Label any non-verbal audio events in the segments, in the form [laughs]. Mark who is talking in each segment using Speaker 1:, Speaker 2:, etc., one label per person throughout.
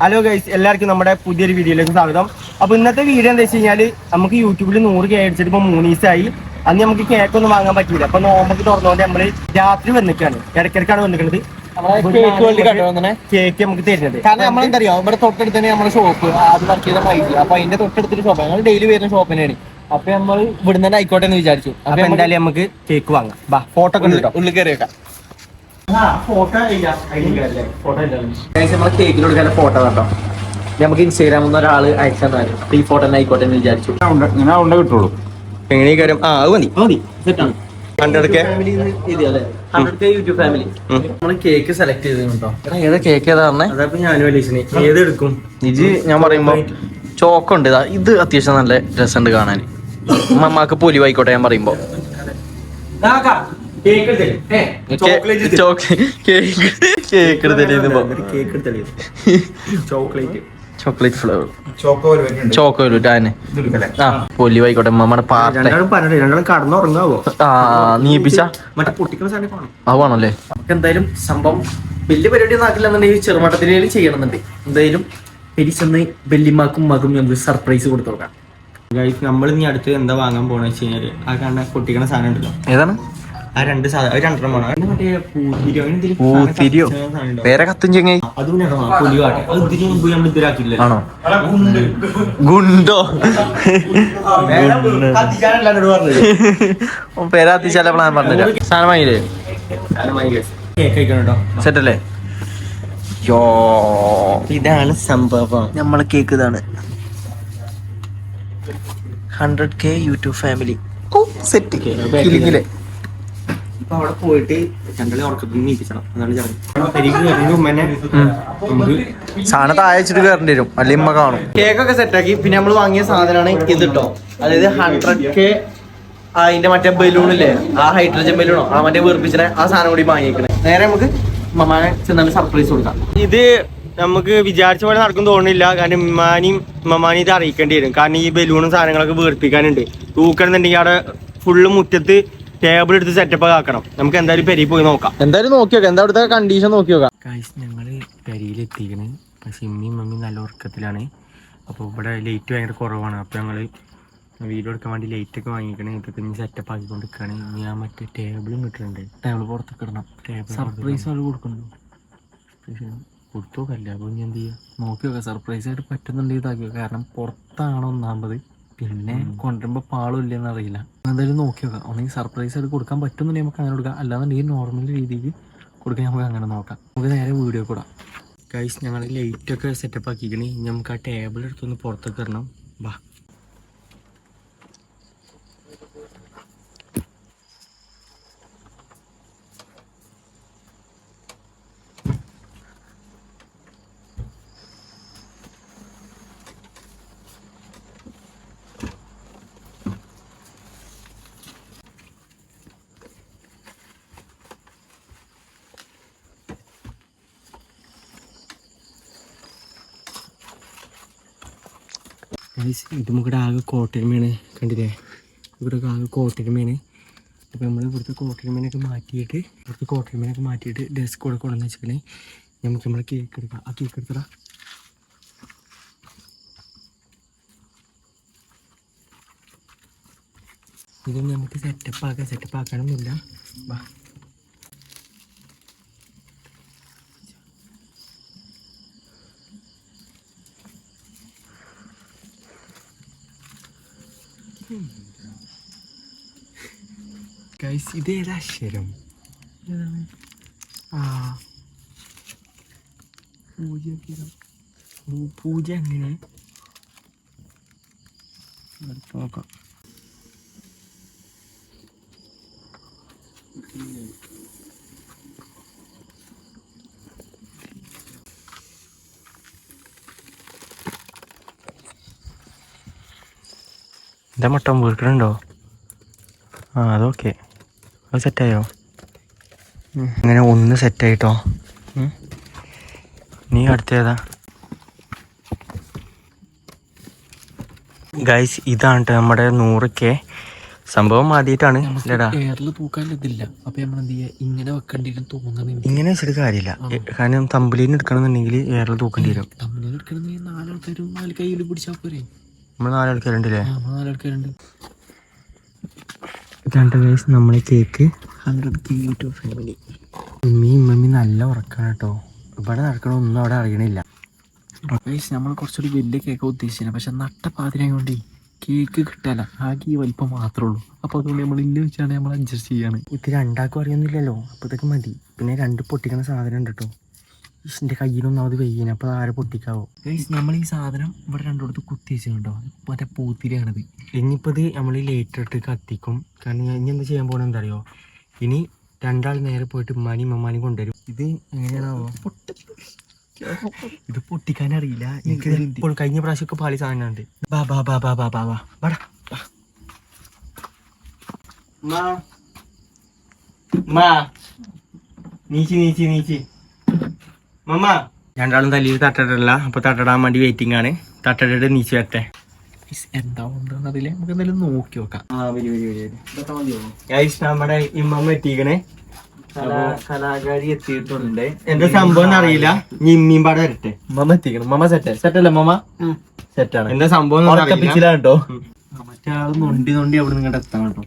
Speaker 1: Hello guys എല്ലാവർക്കും നമ്മുടെ പുതിയൊരു വീഡിയോയിലേക്ക് സ്വാഗതം. അപ്പൊ ഇന്നത്തെ വീഡിയോ എന്താ വെച്ച് കഴിഞ്ഞാൽ നമുക്ക് യൂട്യൂബിൽ നൂറ് കെ അടിച്ചിട്ട് ഇപ്പൊ മൂന്ന് ദിവസമായി അന്ന് നമുക്ക് കേക്ക് ഒന്നും വാങ്ങാൻ പറ്റിയില്ല. അപ്പൊ നോമ്പൊക്കെ തുറന്നുകൊണ്ട് നമ്മൾ രാത്രി വന്നിക്കാണ്. ഇടയ്ക്കിടയ്ക്കാണ് വന്നിക്കുന്നത്
Speaker 2: കേക്ക്
Speaker 1: നമുക്ക് തരുന്നത്
Speaker 2: കാരണം നമ്മൾ അറിയോ ഇവിടെ തൊട്ടടുത്ത് തന്നെ നമ്മുടെ ഷോപ്പ് അത് വർക്ക് ചെയ്ത പൈസ അപ്പൊ അതിന്റെ തൊട്ടടുത്തൊരു ഷോപ്പ് ഞങ്ങൾ ഡെയിലി വരുന്ന ഷോപ്പ് തന്നെയാണ്. അപ്പൊ നമ്മൾ ഇവിടുന്ന് തന്നെ ആയിക്കോട്ടെ എന്ന് വിചാരിച്ചു.
Speaker 1: അപ്പൊ എന്തായാലും നമുക്ക് കേക്ക് വാങ്ങാം. ഫോട്ടോ
Speaker 2: ഉള്ളിൽ കയറി വെക്കാം കേക്കിൽ കൊടുക്കാൻ ഫോട്ടോ നമുക്ക് ഇൻസ്റ്റാഗ്രാമിൽ നിന്ന് ഒരാൾ അയച്ചു ഈ ഫോട്ടോ തന്നെ ആയിക്കോട്ടെ എന്ന് വിചാരിച്ചു
Speaker 3: ഇങ്ങനെ കിട്ടുള്ളൂ
Speaker 1: എങ്ങനെ കാര്യം ആ അത് മതി
Speaker 2: മതി സെറ്റാണ് യൂട്യൂബ് ഫാമിലി നമ്മൾ കേക്ക് സെലക്ട് ചെയ്തിട്ടുണ്ടോ ഏതാ കേക്ക് ഏതാ പറഞ്ഞേ
Speaker 1: അതപ്പോ ഞാനും അലീസിനെ ഏതെടുക്കും
Speaker 2: ഇത് ഞാൻ പറയുമ്പോ ചോക്കുണ്ട് ഇതാ ഇത് അത്യാവശ്യം നല്ല രസമുണ്ട് കാണാൻ മമ്മാക്ക് പൊലിവായിക്കോട്ടെ ഞാൻ പറയുമ്പോ
Speaker 1: കേക്ക് ചോക്ലേറ്റ്
Speaker 2: കേക്ക് കേക്ക് എടുത്തിട്ട്
Speaker 1: cake എടുത്തല്ലേ chocolate.
Speaker 2: Chocolate flavour.
Speaker 3: Choco
Speaker 2: party. ആ നീപ്പിച്ച അതാണല്ലേ നമുക്ക് എന്തായാലും സംഭവം വലിയ പരിപാടി ഒന്നും ആക്കില്ലെന്നുണ്ടെങ്കിൽ ചെയ്യണമെന്നുണ്ട്. എന്തായാലും പെരിച്ചെന്ന് ബെല്ലിമാക്കും മകും നമുക്ക് സർപ്രൈസ് കൊടുത്തു
Speaker 1: നമ്മൾ ഇനി അടുത്ത് എന്താ വാങ്ങാൻ പോണെന്ന് വെച്ച് കഴിഞ്ഞാൽ ആ കാണുന്ന പൊട്ടിക്കണ സാധനം ഉണ്ടല്ലോ.
Speaker 2: ഏതാണ്?
Speaker 1: ആ രണ്ട് സാധനം മറ്റേ പൂത്തിരിയോ
Speaker 2: പൂത്തിരിയോ കത്തും ചെങ്ങായി ആണോ? ഗുണ്ടോ. പ്ലാൻ പറഞ്ഞില്ല. സാധനം വാങ്ങിയില്ലേ? സെറ്റല്ലേ? യോ.
Speaker 1: ഇതാണ് സംഭവം.
Speaker 2: നമ്മളെ കേക്ക് ഇതാണ്. Hundred K YouTube family set കിലിങ്ങിലെ
Speaker 1: ഇപ്പൊ അവിടെ പോയിട്ട് രണ്ടാളെ ഉറക്കത്തിൽ നീപ്പിച്ചണം. അതാണ് ചടങ്ങ് പെരിക്ക് കയറിയ ഉമ്മനെ നമുക്ക്
Speaker 2: സാധനം താഴെ വെച്ചിട്ട് കയറേണ്ടി വരും. അല്ലെങ്കിൽ ഉമ്മ കാണും. കേക്കൊക്കെ സെറ്റാക്കി. പിന്നെ നമ്മൾ വാങ്ങിയ സാധനമാണ് ഇത് കേട്ടോ അതായത് ഹൺഡ്രഡ് കെ അതിന്റെ മറ്റേ ബലൂണില്ലേ ആ ഹൈഡ്രജൻ ബലൂണോ ആ മറ്റേ വീർപ്പിച്ചിനെ ആ സാധനം കൂടി വാങ്ങിക്കണേ നേരെ നമുക്ക് മമ്മാനെ ചെന്നാലും സർപ്രൈസ് കൊടുക്കാം.
Speaker 1: ഇത് നമുക്ക് വിചാരിച്ച പോലെ നടക്കും തോന്നുന്നില്ല. കാരണം ഉമ്മാനിയും ഉമ്മമാനി ഇത് അറിയിക്കേണ്ടി വരും. കാരണം ഈ ബലൂണും സാധനങ്ങളൊക്കെ വീർപ്പിക്കാനുണ്ട്. തൂക്കണമെന്നുണ്ടെങ്കിൽ അവിടെ ഫുള്ള് മുറ്റത്ത് ടേബിൾ എടുത്ത് സെറ്റപ്പ് ആക്കണം. നമുക്ക് എന്തായാലും പെരി പോയി നോക്കാം.
Speaker 2: എന്തായാലും നോക്കി നോക്കാം. എന്താ അവിടുത്തെ കണ്ടീഷൻ നോക്കി നോക്കാം.
Speaker 1: കാശ് ഞങ്ങൾ പെരിയിലെത്തിക്കണ് പക്ഷെ ഇമ്മയും മമ്മിയും നല്ല ഉറക്കത്തിലാണ്. അപ്പോൾ ഇവിടെ ലൈറ്റ് ഭയങ്കര കുറവാണ്. അപ്പോൾ ഞങ്ങൾ വീഡിയോ എടുക്കാൻ വേണ്ടി ലൈറ്റ് ഒക്കെ വാങ്ങിക്കണേ. ഇതൊക്കെ ഇനി സെറ്റപ്പ് ആക്കിക്കൊണ്ട് നിൽക്കുകയാണ് ഇനി ഞാൻ മറ്റേ ടേബിളും കിട്ടുന്നുണ്ട്
Speaker 2: ടേബിൾ പുറത്തേക്ക് ഇടണം.
Speaker 1: ടേബിൾ
Speaker 2: സർപ്രൈസ് ആൾ കൊടുക്കണ്ടോ
Speaker 1: കൊടുത്തു നോക്കല്ലേ. അപ്പോൾ ഇനി എന്ത് ചെയ്യുക
Speaker 2: നോക്കി നോക്കാം. സർപ്രൈസ് ആയിട്ട് പറ്റുന്നുണ്ടെങ്കിൽ ഇതാക്കിയോ കാരണം പുറത്താണ് ഒന്നാമത്. പിന്നെ കൊണ്ടുവരുമ്പോ പാളും ഇല്ലെന്ന് അറിയില്ല. എന്തായാലും നോക്കി നോക്കാം. ഒന്നെങ്കിൽ സർപ്രൈസ് ആയിട്ട് കൊടുക്കാൻ പറ്റുന്നുണ്ടെങ്കിൽ നമുക്ക് അങ്ങനെ കൊടുക്കാം. അല്ലാന്നുണ്ടെങ്കിൽ നോർമൽ രീതിക്ക് കൊടുക്കാൻ നമുക്ക് അങ്ങനെ നോക്കാം. നമുക്ക് നേരെ വീഡിയോ കൂടാം
Speaker 1: കൈസ് ഞങ്ങൾ ലൈറ്റൊക്കെ സെറ്റപ്പ് ആക്കിക്കണേ. നമുക്ക് ആ ടേബിൾ എടുത്തൊന്ന് പുറത്തേക്ക് ഇടണം വാ. ഇത് നമുക്കിവിടെ ആകെ കോട്ടരുമയാണ് കണ്ടില്ലേ? ഇവിടെ ആകെ കോട്ടരുമയാണ് അപ്പോൾ നമ്മൾ ഇവിടുത്തെ കോട്ടരുമേനൊക്കെ മാറ്റിയിട്ട് ഇവിടുത്തെ കോട്ടരുമേനൊക്കെ മാറ്റിയിട്ട് ഡെസ്ക് കൂടെ കൊണ്ടെന്ന് വെച്ചിട്ടുണ്ടെങ്കിൽ നമുക്ക് നമ്മളെ കേക്ക് എടുക്കാം. ആ കേക്ക് എടുത്തടാ. ഇത് നമുക്ക് സെറ്റപ്പ് ആക്കാം. സെറ്റപ്പ് ആക്കാനൊന്നുമില്ല. വാ. ഗൈസ് ഇത് ഏതാ അക്ഷരം Ah. ആ. പൂജ പൂജ അങ്ങനെ നോക്കാം. എന്താ മട്ടം വീർക്കണുണ്ടോ? ആ അതൊക്കെ. അത് സെറ്റായോ? അങ്ങനെ ഒന്ന് സെറ്റായിട്ടോ? നീ അടുത്തേതാ. ഗൈസ് ഇതാണ് നമ്മുടെ നൂറ് കെ സംഭവം ആദ്യമായിട്ടാണ്
Speaker 2: എയറിൽ തൂക്കാൻ ഇതില്ല. അപ്പൊ നമ്മൾ എന്ത് ഇങ്ങനെ
Speaker 1: വെച്ചിട്ട് കാര്യമില്ല. കാരണം തമ്പിലിന് എടുക്കണമെന്നുണ്ടെങ്കിൽ ഏറെ തൂക്കേണ്ടി വരും.
Speaker 2: തമ്മിൽ എടുക്കണമെങ്കിൽ നാലാൾക്കാരും നാല് കയ്യിൽ പിടിച്ചാൽ പോരെ?
Speaker 1: നമ്മൾ നാലാൾക്കാരുണ്ടല്ലേ
Speaker 2: ആ നമ്മൾ നാലാൾക്കാരുണ്ട്
Speaker 1: രണ്ട് വയസ്സ് നമ്മളെ കേക്ക്
Speaker 2: ഹൺഡ്രഡ് കെ ഫാമിലി
Speaker 1: ഉമ്മയും ഉമ്മയും നല്ല ഉറക്കാണ് കേട്ടോ ഇവിടെ നടക്കണോ ഒന്നും അവിടെ അറിയണില്ല.
Speaker 2: നമ്മൾ കുറച്ചൊരു വലിയ കേക്ക് ഉദ്ദേശിച്ചില്ല പക്ഷെ നട്ടപ്പാതിരായോണ്ട് കേക്ക് കിട്ടാല ആകെ ഈ വലിപ്പം മാത്രമേ ഉള്ളൂ. അപ്പൊ അതുകൊണ്ട് നമ്മൾ ഇല്ല വെച്ചാണ് നമ്മൾ അഡ്ജസ്റ്റ് ചെയ്യാണ്.
Speaker 1: ഇത് രണ്ടാക്കും അറിയുന്നില്ലല്ലോ അപ്പൊ ഇതൊക്കെ മതി. പിന്നെ രണ്ട് പൊട്ടിക്കണ സാധനം ഉണ്ട് കേട്ടോ എന്റെ കയ്യിലൊന്നും അത് വെയ്യാൻ അപ്പൊ ആരെ പൊട്ടിക്കാവോ?
Speaker 2: നമ്മൾ ഈ സാധനം ഇവിടെ രണ്ടിടത്ത് കുത്തി വെച്ചിട്ടുണ്ടോ? മറ്റേ പൂത്തിരിയാണിത്
Speaker 1: ഇനിയിപ്പോ ഇത് നമ്മൾ ലേറ്റർ ഇട്ട് കത്തിക്കും. കാരണം ഞാൻ ഇനി എന്താ ചെയ്യാൻ പോണെന്ന് അറിയോ ഇനി രണ്ടാൾ നേരെ പോയിട്ട് ഉമ്മാനും ഉമ്മാനും കൊണ്ടുവരും. ഇത് എങ്ങനെയാണാവോ? ഇത് പൊട്ടിക്കാൻ അറിയില്ല. എനിക്ക് ഇപ്പോൾ കഴിഞ്ഞ പ്രാവശ്യമൊക്കെ പാളി സാധനമുണ്ട് ബാ ബാ ബാ ബാ ബാ ബാ ബാ. ബാടാ ബാ മാ മാ നീച്ചി നീച്ചി നീച്ചി. മമ്മ രണ്ടാളും തല്ലിയിൽ തട്ടടല്ല. അപ്പൊ തട്ടടാൻ വേണ്ടി വെയിറ്റിംഗ് ആണ്. തട്ടടയുടെ നീച്ച് വരട്ടെ.
Speaker 2: എന്താ ഉണ്ടെന്ന് അതിൽ നമുക്ക് എന്തായാലും നോക്കി നോക്കാം.
Speaker 1: നമ്മുടെ ഇമ്മമ്മ എത്തിക്കണേ.
Speaker 2: കലാകാരി എത്തിയിട്ടുണ്ട്.
Speaker 1: എന്താ സംഭവം അറിയില്ല. ഇമ്മീം പാടെ വരട്ടെ.
Speaker 2: മമ്മ എത്തിക്കണം. മമ്മ സെറ്റ് സെറ്റ് അല്ലേ മമ്മ സെറ്റാണ്
Speaker 1: എന്താ സംഭവം
Speaker 2: കേട്ടോ. മറ്റേ ആൾ നൊണ്ടി നൊണ്ടി അവിടെ നിങ്ങടെ എത്തണം കേട്ടോ.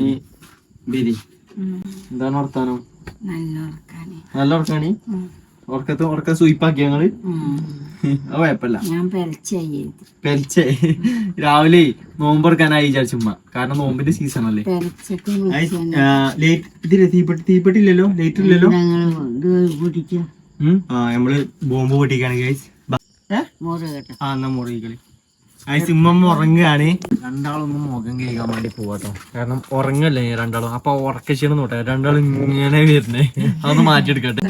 Speaker 2: ഈ ബിരി. എന്താണ് വർത്താനം? നല്ല നല്ല ഉറക്കാണി ഉറക്കത്തെ ഉറക്കം സ്വീപ്പാക്കിയ ഞങ്ങൾ അത് കുഴപ്പമില്ല.
Speaker 4: ഞാൻ
Speaker 2: പെൽച്ചേ രാവിലെ നോമ്പെടുക്കാനായി വിചാരിച്ചു ഉമ്മ. കാരണം നോമ്പിന്റെ സീസൺ അല്ലേ.
Speaker 1: തീപ്പെട്ടി ഇല്ലല്ലോ? ലേറ്റ് ഇല്ലല്ലോ നമ്മൾ ബോംബ്
Speaker 4: പൊട്ടിക്കാണെങ്കിൽ
Speaker 1: ആ എന്നാ മുറി ആ സിമ്മമ്മ ഉറങ്ങുകയാണ്.
Speaker 2: രണ്ടാളൊന്നും മുഖം കേൾക്കാൻ വേണ്ടി പോവാട്ടോ. കാരണം ഉറങ്ങല്ലേ രണ്ടാളും. അപ്പൊ ഉറക്ക ക്ഷീണം നോട്ടെ. രണ്ടാളും ഇങ്ങനെ വരുന്നേ. അതൊന്ന് മാറ്റിയെടുക്കട്ടെ.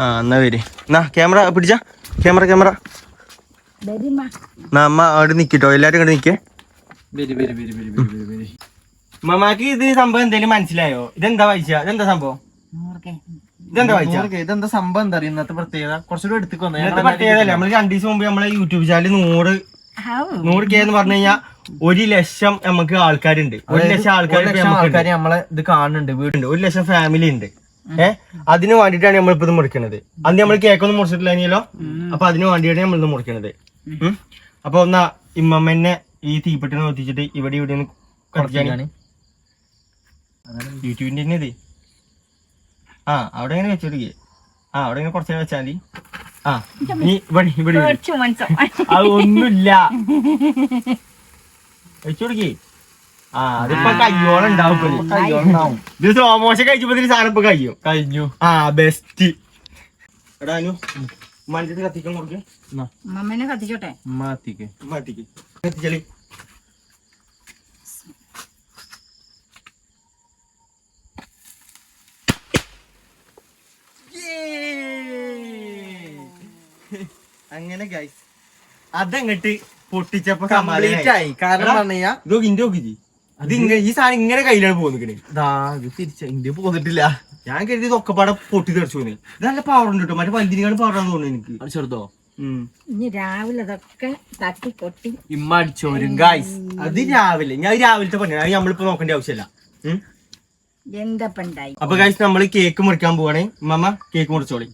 Speaker 1: ആ എന്നാ വരി. എന്നാ ക്യാമറ പിടിച്ച. Camera camera. അമ്മ അവിടെ നിക്കട്ടോ. എല്ലാരും കണ്ട് നിക്കേ. മമാക്ക് ഇത് സംഭവം എന്തെങ്കിലും മനസ്സിലായോ? ഇതെന്താ പൈസ ഇതെന്താ സംഭവം? ഇതെന്താ
Speaker 2: സംഭവം? എന്താ അറിയാം? ഇന്നത്തെ പ്രത്യേകത. കുറച്ചുകൂടെ എടുത്തു വന്നത്
Speaker 1: ഇന്നത്തെ പ്രത്യേകതല്ലേ നമ്മൾ രണ്ടു ദിവസം മുമ്പ് നമ്മളെ യൂട്യൂബ് ചാനൽ നൂറ് നൂറ് കെ എന്ന് പറഞ്ഞു കഴിഞ്ഞാൽ ഒരു ലക്ഷം നമുക്ക് ആൾക്കാരുണ്ട്. ഒരു ലക്ഷം ആൾക്കാർ
Speaker 2: ഒരു ലക്ഷം ആൾക്കാര് നമ്മളെ ഇത് കാണുന്നുണ്ട് വീടുണ്ട്.
Speaker 1: ഉണ്ട് ഒരു ലക്ഷം ഫാമിലി ഉണ്ട്. ഏഹ് അതിന് വേണ്ടിയിട്ടാണ് നമ്മളിപ്പോ ഇത് മുറിക്കണത്. അന്ന് നമ്മൾ കേക്കൊന്നും മുറിച്ചിട്ടില്ലോ അപ്പൊ അതിന് വേണ്ടിയിട്ടാണ് നമ്മൾ ഇത് മുറിക്കണത്. ഉം. അപ്പൊ എന്നാ ഇമ്മമ്മന്നെ ഈ തീപ്പെട്ടിനെ ഒത്തിച്ചിട്ട് ഇവിടെ ഇവിടെ യൂട്യൂബിന്റെ തന്നെ ഇത്. ആ അവിടെ ഇങ്ങനെ വെച്ചോടുക്കേ ആ അവിടെ ഇങ്ങനെ കുറച്ച് വെച്ചാൽ മതി ആ നീ ഇവിടെ ഇവിടെ അത് ഒന്നുമില്ല. വെച്ചോടുക്കേ ആ അതിപ്പോ കയ്യോളം ഉണ്ടാവും ഇപ്പൊ. ഇത്.
Speaker 2: കയ്യോണ്ടാവും
Speaker 1: ഇത് സ്ലോ മോഷൻ കഴിച്ചപ്പോ ഇതിന് സാധനം ഇപ്പൊ കഴിയും.
Speaker 2: കഴിഞ്ഞു.
Speaker 1: ആ ബെസ്റ്റ് എടാ അനു മഞ്ചത്ത് കത്തിക്കാൻ കൊടുക്കേ.
Speaker 4: മമ്മനെ കത്തിച്ചോട്ടെ.
Speaker 2: മാത്തിക്ക്
Speaker 1: മാറ്റിക്ക് അങ്ങനെ ഗൈസ് അതങ്ങട്ട് പൊട്ടിച്ചപ്പോ
Speaker 2: കംപ്ലീറ്റ് ആയി. കാരണം പറഞ്ഞു
Speaker 1: ഇതൊക്കെ ഇന്റെ നോക്കിജി അത് ഇങ്ങനെ ഈ സാധനം ഇങ്ങനെ കയ്യിലാണ് പോകുന്നത്
Speaker 2: ഇത് തിരിച്ച ഇന്ത്യ പോന്നിട്ടില്ല.
Speaker 1: ഞാൻ കരുതി ഇതൊക്കെ പാടെ പൊട്ടി തെറിച്ചു പോന്നെ ഇത് നല്ല പവർ ഉണ്ട് കേട്ടോ. മറ്റേ പവർ ആണെന്ന് തോന്നുന്നു എനിക്ക്.
Speaker 2: ചെറുതോ?
Speaker 1: ഉം.
Speaker 4: ഇനി രാവിലെ അതൊക്കെ തട്ടി കൊട്ടി
Speaker 2: ഇമ്മ അടിച്ചോരും ഗായ്സ്
Speaker 1: അത് രാവിലെ. ഞാൻ രാവിലത്തെ പണിയാണ്. അത് നമ്മളിപ്പോ നോക്കേണ്ട ആവശ്യമില്ല.
Speaker 4: എന്താ
Speaker 1: അപ്പൊ കഴിച്ച് നമ്മൾ കേക്ക് മുറിക്കാൻ പോവാണേ. മമ്മ കേക്ക് മുറിച്ചോളി.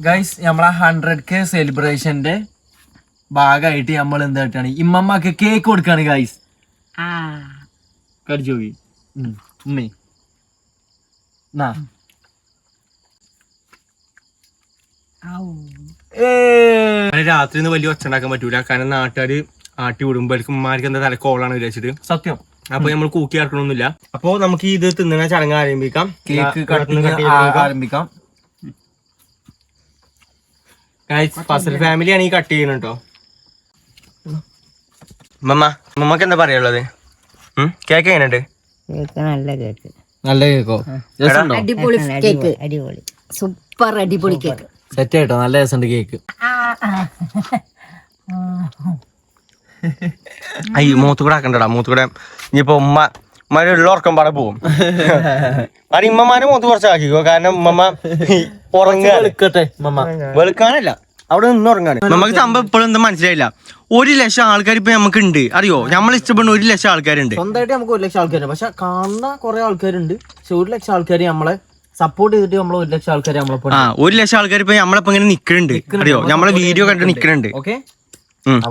Speaker 2: ഗൈസ് നമ്മളെ ഹൺഡ്രഡ് കെ സെലിബ്രേഷന്റെ ഭാഗമായിട്ട് നമ്മൾ എന്താണ് ഇമ്മമ്മക്ക് കേക്ക് കൊടുക്കാണ് ഗൈസ്
Speaker 1: കടിച്ചു പോയി.
Speaker 2: ഉമ്മേ. നാ.
Speaker 1: രാത്രി നിന്ന് വലിയ ഒച്ച ഉണ്ടാക്കാൻ പറ്റൂല. കാരണം നാട്ടുകാര് ആട്ടി വിടുമ്പോഴേക്കും ഉമ്മാർക്ക് എന്താ തലക്കോളാണ് വിചാരിച്ചിട്ട്.
Speaker 2: സത്യം.
Speaker 1: അപ്പൊ നമ്മൾ കൂക്കി ഇറക്കണമെന്നില്ല അപ്പൊ നമുക്ക് ഇത് തിന്നുന്ന ചടങ്ങ് ആരംഭിക്കാം.
Speaker 2: കേക്ക്. ആരംഭിക്കാം.
Speaker 1: ഫസൽ ഫാമിലിയാണ് ഈ കട്ട് ചെയ്യുന്നത് കേട്ടോ. മമ്മ മമ്മക്ക് എന്താ പറയാനുള്ളത്? കേക്ക് എങ്ങനെയുണ്ട്?
Speaker 4: കേക്ക് നല്ല കേക്ക്.
Speaker 2: നല്ല കേക്കോ?
Speaker 4: അടിപൊളി കേക്ക് അടിപൊളി സൂപ്പർ അടിപൊളി കേക്ക്
Speaker 2: സെറ്റ് ആയിട്ടോ? നല്ല രസമുണ്ട് കേക്ക്.
Speaker 1: അയ്യ മൂത്ത് കൂടെ ആക്കണ്ടടാ മൂത്ത് കൂടെ. ഇനിയിപ്പോ ഉമ്മ ഉമ്മ ഉള്ള ഉറക്കം പാടെ പോവും. [laughs] അത് ഇമ്മമാരെ മൂത്ത് കുറച്ച് ആക്കിക്കോ കാരണം ഉമ്മമ്മ വെളുക്കാനല്ല അവിടെ നിന്ന് ഉറങ്ങാണ് നമുക്ക് സംഭവം ഇപ്പോഴും എന്താ മനസ്സിലായില്ല. ഒരു ലക്ഷം ആൾക്കാർ ഇപ്പൊ നമുക്ക് ഉണ്ട് അറിയോ? നമ്മൾ ഇഷ്ടപ്പെടുന്ന ഒരു ലക്ഷം ആൾക്കാരുണ്ട്.
Speaker 2: സ്വന്തമായിട്ട് നമുക്ക് ഒരു ലക്ഷം ആൾക്കാരുണ്ട്. പക്ഷെ കാണുന്ന കുറെ ആൾക്കാരുണ്ട്. പക്ഷെ ഒരു ലക്ഷം ആൾക്കാർ നമ്മളെ സപ്പോർട്ട് ചെയ്തിട്ട് നമ്മൾ ഒരു ലക്ഷം ആൾക്കാർ നമ്മളെ
Speaker 1: ആ ഒരു ലക്ഷം ആൾക്കാർ ഇപ്പൊ നമ്മളിപ്പോ ഇങ്ങനെ നിക്കണുണ്ട്. അറിയോ? നമ്മളെ വീഡിയോ കണ്ടിട്ട് നിക്കണുണ്ട്.
Speaker 2: ഓക്കെ.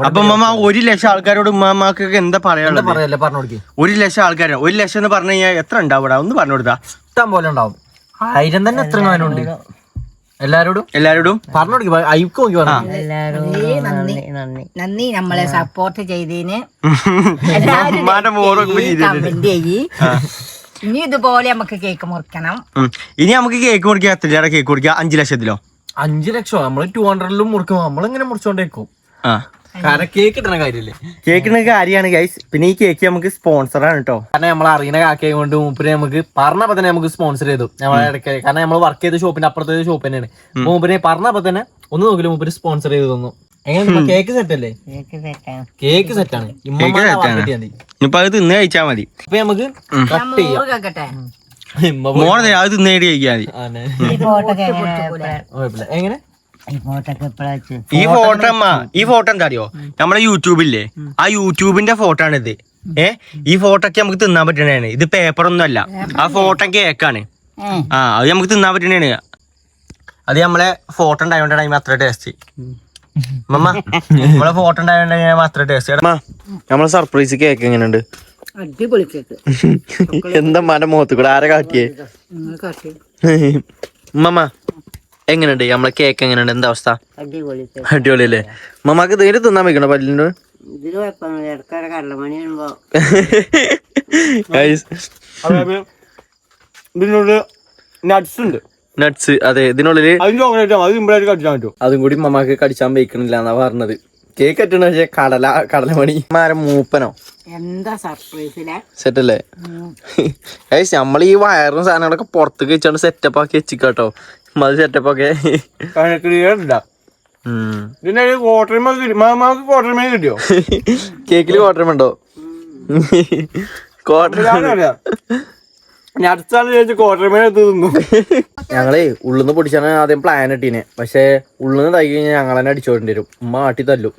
Speaker 1: അപ്പൊ ഉമ്മ ഒരു ലക്ഷം ആൾക്കാരോട് ഉമ്മമാക്കൊക്കെ എന്താ പറയാനുള്ളത്?
Speaker 2: പറയല്ലേ പറഞ്ഞു കൊടുക്കി.
Speaker 1: ഒരു ലക്ഷം ആൾക്കാരോ. ഒരു ലക്ഷം എന്ന് പറഞ്ഞു കഴിഞ്ഞാൽ എത്ര ഉണ്ടാവും ഇവിടെ? ഒന്ന് പറഞ്ഞു കൊടുത്താ.
Speaker 2: ഇഷ്ടം പോലെ ഉണ്ടാവും. ആയിരം തന്നെ എത്ര അതിനുണ്ട് എല്ലാരോടും?
Speaker 1: എല്ലാരോടും?
Speaker 2: പറഞ്ഞു കൊടുക്കി അയക്ക് നോക്കി പറഞ്ഞു.
Speaker 4: നന്ദി നന്ദി നമ്മളെ സപ്പോർട്ട് ചെയ്തതിന്. കമന്റ് ചെയ്യ് ഇനി ഇതുപോലെ നമുക്ക് കേക്ക് മുറിക്കണം.
Speaker 1: ഇനി നമുക്ക് കേക്ക് മുറിക്കുക എത്ര രൂപയുടെ കേക്ക് മുറിക്കുക? അഞ്ചു ലക്ഷത്തിലോ?
Speaker 2: അഞ്ചു ലക്ഷം? നമ്മൾ ടു ഹൺഡ്രഡിലും മുറിക്കും. നമ്മളിങ്ങനെ മുറിച്ചോണ്ടേക്കും?
Speaker 1: ആ.
Speaker 2: കാരണം കേക്ക് കിട്ടണ കാര്യല്ലേ?
Speaker 1: കേക്കിന് കാര്യമാണ് ഗൈസ് പിന്നെ ഈ കേക്ക് നമുക്ക് സ്പോൺസറാണ് കേട്ടോ
Speaker 2: കാരണം നമ്മൾ അറിയുന്ന കാക്കയെ കൊണ്ട് മൂപ്പര് നമുക്ക് പറഞ്ഞപ്പോ തന്നെ നമുക്ക് സ്പോൺസർ ചെയ്തു. നമ്മളെ ഇടയ്ക്ക് കാരണം നമ്മൾ വർക്ക് ചെയ്ത ഷോപ്പിന്റെ അപ്പുറത്തെ ഷോപ്പ് തന്നെയാണ്. മൂപ്പിനെ മൂപ്പര് പറഞ്ഞപ്പോ തന്നെ ഒന്ന് നോക്കില്ല മൂപ്പര് സ്പോൺസർ ചെയ്തു തന്നു. എങ്ങനെ കേക്ക് സെറ്റ് അല്ലേ?
Speaker 4: കേക്ക്
Speaker 2: സെറ്റ് ആണ്.
Speaker 1: ഇനിയിപ്പൊ അത് തിന്ന് കഴിച്ചാ മതി.
Speaker 2: അപ്പൊ നമുക്ക് കട്ട് ചെയ്യാം.
Speaker 1: മോനെ അത് തിന്നേടി കഴിക്കാൻ.
Speaker 4: എങ്ങനെ? ഈ ഫോട്ടോ
Speaker 1: അമ്മ ഈ ഫോട്ടോ എന്താ അറിയോ? നമ്മളെ യൂട്യൂബില്ലേ? ആ യൂട്യൂബിന്റെ ഫോട്ടോ ആണ് ഇത് ഏ? ഈ ഫോട്ടോ ഒക്കെ നമുക്ക് തിന്നാൻ പറ്റണേണ്. ഇത് പേപ്പർ ഒന്നും അല്ല ആ ഫോട്ടോ കേക്കാണ്. ആ അത് നമുക്ക് തിന്നാൻ പറ്റണേണ്. അത് നമ്മളെ ഫോട്ടോ ഉണ്ടായോണ്ടാണ് അതിന് അത്ര ടേസ്റ്റ് മമ്മ നമ്മളെ ഫോട്ടോ ഉണ്ടായോണ്ടാണ് അത്ര ടേസ്റ്റ് നമ്മളെ സർപ്രൈസ് കേക്ക് എങ്ങനെയുണ്ട്?
Speaker 4: അടിപൊളി കേക്ക്
Speaker 1: എന്താ മന മുഖത്ത് കൂടെ? ആരെ കാട്ടിയേ? മമ്മ എങ്ങനെയുണ്ട്? നമ്മളെ കേക്ക് എങ്ങനെയുണ്ട്? എന്താ അവസ്ഥ?
Speaker 4: അടിപൊളി
Speaker 1: അല്ലേ മമ്മക്ക് നേരെ തിന്നാൻ വെക്കണോ
Speaker 5: ഇതിനുള്ളിൽ നട്സ് ഉണ്ട്.
Speaker 1: നട്സ് അതെ.
Speaker 5: ഇതിനുള്ളിൽ അത്
Speaker 1: കൂടി മമ്മക്ക് കടിച്ചാൻ വെക്കണില്ല എന്നാ പറഞ്ഞത്. കേക്ക് കറ്റണ പക്ഷെ കടല കടലമണി. മാരം മൂപ്പനോ?
Speaker 4: എന്താ സർപ്രൈസിലെ
Speaker 1: സെറ്റ് അല്ലേ? നമ്മൾ ഈ വയറും സാധനങ്ങളൊക്കെ പുറത്തേക്ക് വെച്ചാണ് സെറ്റപ്പ് ആക്കി വെച്ചിക്കാട്ടോ. മതി
Speaker 5: സെറ്റപ്പൊക്കെ ഇതിന്റെ മാമാക്ക് കിട്ടിയോ?
Speaker 1: കേക്കിൽ ക്വാർട്ടർ ഉണ്ടോ? ഞങ്ങളേ ഉള്ളിന്ന് പൊടിച്ചാണ് ആദ്യം പ്ലാൻ ഇട്ടീനെ. പക്ഷെ ഉള്ളിന്ന് തൈ കഴിഞ്ഞാൽ ഞങ്ങൾ തന്നെ അടിച്ചോണ്ടി വരും. ഉമ്മ ആട്ടി തല്ലും.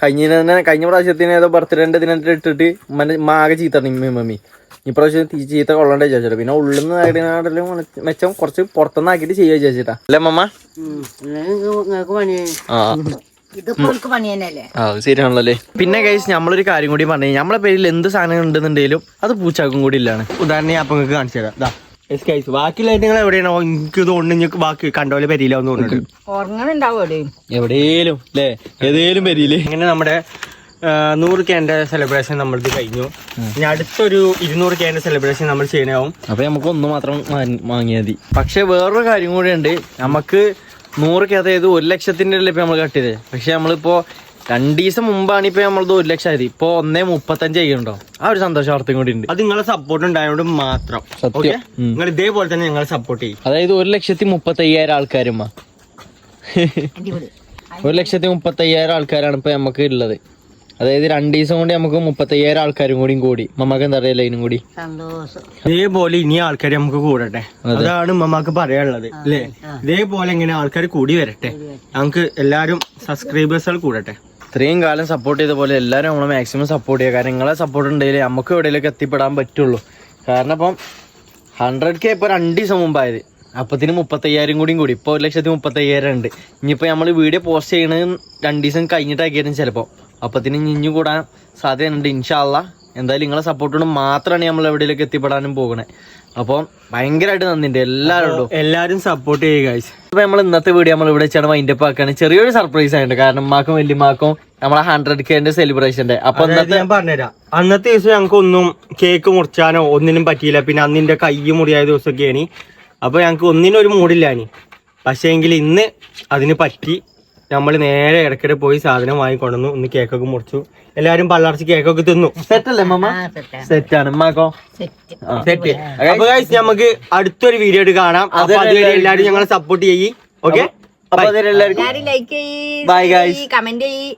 Speaker 1: കഴിഞ്ഞ തന്നെ കഴിഞ്ഞ പ്രാവശ്യത്തിന് ഏതോ ബർത്ത്ഡേന്റെ ഇതിനെ ഇട്ടിട്ട് ഉമ്മന്റെ ഉമ്മ ആകെ ചീത്ത മമ്മി ഇപ്രാവശ്യം ചീത്ത കൊള്ളണ്ട വിചാരിച്ചിട്ട്. പിന്നെ ഉള്ളിന്ന് നാടിനാട്ടിലും മെച്ചം കുറച്ച് പുറത്തുനിന്ന് ആക്കിയിട്ട് ചെയ്യാ വിചാരിച്ചിട്ടാ. അല്ലേ മമ്മ ആ. ശരിയാണല്ലോ പിന്നെ കഴിച്ച് നമ്മളൊരു കാര്യം കൂടി പറഞ്ഞു നമ്മളെ പേരിൽ എന്ത് സാധനം ഉണ്ടെന്നുണ്ടെങ്കിലും അത് പൂച്ചാക്കും കൂടി ഇല്ലാണ്. ഉദാഹരണം ഞാൻ അപ്പൊ നിങ്ങൾക്ക് കാണിച്ചു തരാം. ബാക്കിയുള്ള നിങ്ങൾ എവിടെയാണോ? എനിക്ക് തോന്നുന്നു നിങ്ങൾക്ക് ബാക്കി കണ്ടോലെ പരിയിലാന്ന് തോന്നുന്നുണ്ട്.
Speaker 4: ഉറങ്ങണുണ്ടാവും
Speaker 1: എവിടെയും അല്ലേ ഏതേലും വരിയില്ലേ ഇങ്ങനെ നമ്മുടെ നൂറ് കേന്റെ സെലിബ്രേഷൻ നമ്മളിത് കഴിഞ്ഞു. ഇനി അടുത്തൊരു ഇരുന്നൂറ് കേന്റെ സെലിബ്രേഷൻ നമ്മൾ ചെയ്യണാവും
Speaker 2: അപ്പൊ നമുക്ക് ഒന്ന് മാത്രം വാങ്ങിയാൽ മതി.
Speaker 1: പക്ഷെ വേറൊരു കാര്യം കൂടെ ഉണ്ട് നമുക്ക് നൂറ് കേ ഏത് ഒരു ലക്ഷത്തിന്റെ അല്ലേ ഇപ്പൊ നമ്മൾ കട്ടിയത് പക്ഷെ നമ്മളിപ്പോ രണ്ടു ദിവസം മുമ്പാണ് ഇപ്പൊ നമ്മളത് ഒരു ലക്ഷം ആയത്. ഇപ്പൊ ഒന്നേ മുപ്പത്തഞ്ച് ചെയ്യുന്നുണ്ടോ ആ ഒരു സന്തോഷാർത്ഥം കൂടി ഉണ്ട്. അത് നിങ്ങളെ സപ്പോർട്ട് ഉണ്ടായതുകൊണ്ട് മാത്രം.
Speaker 2: സത്യം.
Speaker 1: നിങ്ങൾ ഇതേപോലെ തന്നെ ഞങ്ങളെ സപ്പോർട്ട് ചെയ്യും.
Speaker 2: അതായത് ഒരു ലക്ഷത്തി മുപ്പത്തി അയ്യായിരം ആൾക്കാരുമ്മ.
Speaker 4: അടിപൊളി
Speaker 2: ഒരു ലക്ഷത്തി മുപ്പത്തി അയ്യായിരം ആൾക്കാരാണ് ഇപ്പൊ നമുക്ക് ഉള്ളത് അതായത് രണ്ടു ദിവസം കൊണ്ട് നമുക്ക് മുപ്പത്തയ്യായിരം ആൾക്കാരും കൂടി കൂടി. മമ്മക്ക് എന്താ അറിയില്ല ഇതിനും കൂടി?
Speaker 4: സന്തോഷം.
Speaker 1: ഇതേപോലെ ഇനി ആൾക്കാർ നമുക്ക് കൂടട്ടെ. അതാണ് മമ്മക്ക് പറയാനുള്ളത് അല്ലേ ഇതേപോലെ ഇങ്ങനെ ആൾക്കാർ കൂടി വരട്ടെ? നമുക്ക് എല്ലാരും സബ്സ്ക്രൈബേഴ്സുകൾ കൂടട്ടെ.
Speaker 2: ഇത്രയും കാലം സപ്പോർട്ട് ചെയ്ത പോലെ എല്ലാവരും നമ്മൾ മാക്സിമം സപ്പോർട്ട് ചെയ്യുക. കാരണം നിങ്ങളെ സപ്പോർട്ട് ഉണ്ടെങ്കിൽ നമുക്ക് എവിടെയെങ്കിലും എത്തിപ്പെടാൻ പറ്റുള്ളൂ. കാരണം ഇപ്പം ഹൺഡ്രഡ് കെ ഇപ്പോൾ രണ്ട് ദിവസം മുമ്പായത്. അപ്പത്തിന് മുപ്പത്തയ്യായിരം കൂടിയും കൂടി. ഇപ്പോൾ ഒരു ലക്ഷത്തി മുപ്പത്തയ്യായിരം ഉണ്ട്. ഇനിയിപ്പോൾ നമ്മൾ വീഡിയോ പോസ്റ്റ് ചെയ്യണത് രണ്ട് ദിവസം കഴിഞ്ഞിട്ടാക്കിയാലും ചിലപ്പോൾ അപ്പത്തിന് ഇഞ്ഞു കൂടാൻ സാധ്യതയുണ്ട്. ഇൻഷാല്ല എന്തായാലും നിങ്ങളെ സപ്പോർട്ട് മാത്രമാണ് നമ്മൾ എവിടെയെങ്കിലും എത്തിപ്പെടാനും പോകണേ അപ്പോൾ ഭയങ്കരമായിട്ട് നന്ദിയുണ്ട്. എല്ലാവരോടും
Speaker 1: എല്ലാരും സപ്പോർട്ട് ചെയ്യുക അപ്പൊ
Speaker 2: ഇപ്പൊ നമ്മൾ ഇന്നത്തെ വീഡിയോ നമ്മൾ ഇവിടെ ചേട്ടൻ വൈൻഡ് അപ്പ് ആക്കാണ്. ചെറിയൊരു സർപ്രൈസ് ആയിട്ട് കാരണം മാക്കും വല്യമാക്കും നമ്മളെ ഹൺഡ്രഡ് കെന്റെ സെലിബ്രേഷന്റെ അപ്പൊ
Speaker 1: ഞാൻ പറഞ്ഞുതരാം. അന്നത്തെ ദിവസം ഞങ്ങൾക്ക് ഒന്നും കേക്ക് മുറിച്ചാനോ ഒന്നിനും പറ്റിയില്ല. പിന്നെ അന്നിന്റെ കൈ മുറിയായ ദിവസമൊക്കെയാണ്. അപ്പൊ ഞങ്ങൾക്ക് ഒന്നിനും ഒരു മൂടില്ലാനി പക്ഷേ എങ്കിൽ ഇന്ന് അതിന് പറ്റി. നമ്മൾ നേരെ ഇടയ്ക്കിടെ പോയി സാധനം വാങ്ങിക്കൊണ്ടു ഒന്ന് കേക്കൊക്കെ മുറിച്ചു. എല്ലാരും പള്ളർച്ച് കേക്കൊക്കെ തിന്നു.
Speaker 2: സെറ്റ് അല്ലേ മമ്മ
Speaker 4: സെറ്റാണ്. സെറ്റാ
Speaker 2: സെറ്റ്. ആണ് ഉമ്മാക്കോ
Speaker 4: സെറ്റ്
Speaker 1: അപ്പൊ ഗൈസ് നമുക്ക് അടുത്തൊരു വീഡിയോ ആയിട്ട് കാണാം. അതുവരെ എല്ലാരും ഞങ്ങളെ സപ്പോർട്ട് ചെയ്യ്. ഓക്കെ
Speaker 2: അപ്പൊ Bye, guys.
Speaker 4: കമന്റ് ചെയ്യ്.